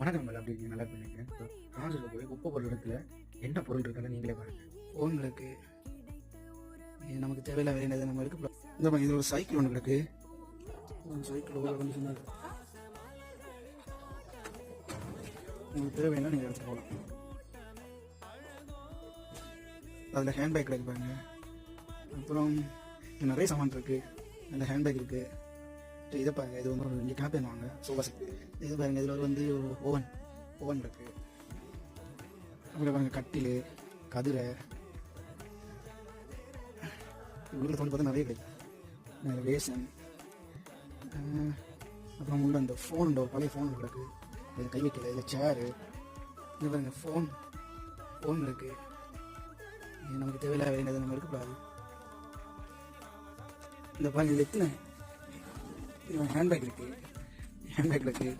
வணக்கம் அப்படின்னு நல்லா பண்ணுங்க காசில் போய் உப்பு பொருள் இடத்துல என்ன பொருள் இருக்குன்னு நீங்களே பாருங்க. ஃபோன் நமக்கு தேவையில்லை வேற என்னது? நம்ம இருக்கு இந்த மாதிரி இது ஒரு சைக்கிள் ஒன்று கிடக்கு. சைக்கிள் ஒரு கொஞ்சம் உங்களுக்கு தேவைன்னா நீங்கள் எடுத்துட்டு போகலாம். அதில் ஹேண்ட்பேக் கிடைக்கு பாருங்க. அப்புறம் நிறைய சாமான் இருக்குது அதில் ஹேண்ட்பேக் இருக்குது இதை பாருங்க இது வந்து ஒரு இங்கே கேப் வாங்க சோஃபா செட் இது பாருங்க இதில் வந்து ஓவன் ஓவன் இருக்கு. அப்புறம் பாருங்க கட்டில் கதிரை. உள்ள வந்து பார்த்தா நிறைய கிடைக்கும். வேஷன் அப்புறம் உள்ள அந்த ஃபோன் ஒரு பழைய ஃபோன் கிடக்கு. அது கை வைக்கல இல்லை சேரு இது பாருங்க ஃபோன் ஃபோன் இருக்கு. இது நமக்கு தேவையில்லாத வேண்டியது நம்ம இருக்கக்கூடாது இந்த பாருங்க இதில் எத்தனை ஹேண்ட்பேக் இருக்கு ஹேண்ட்பேக் இருக்கு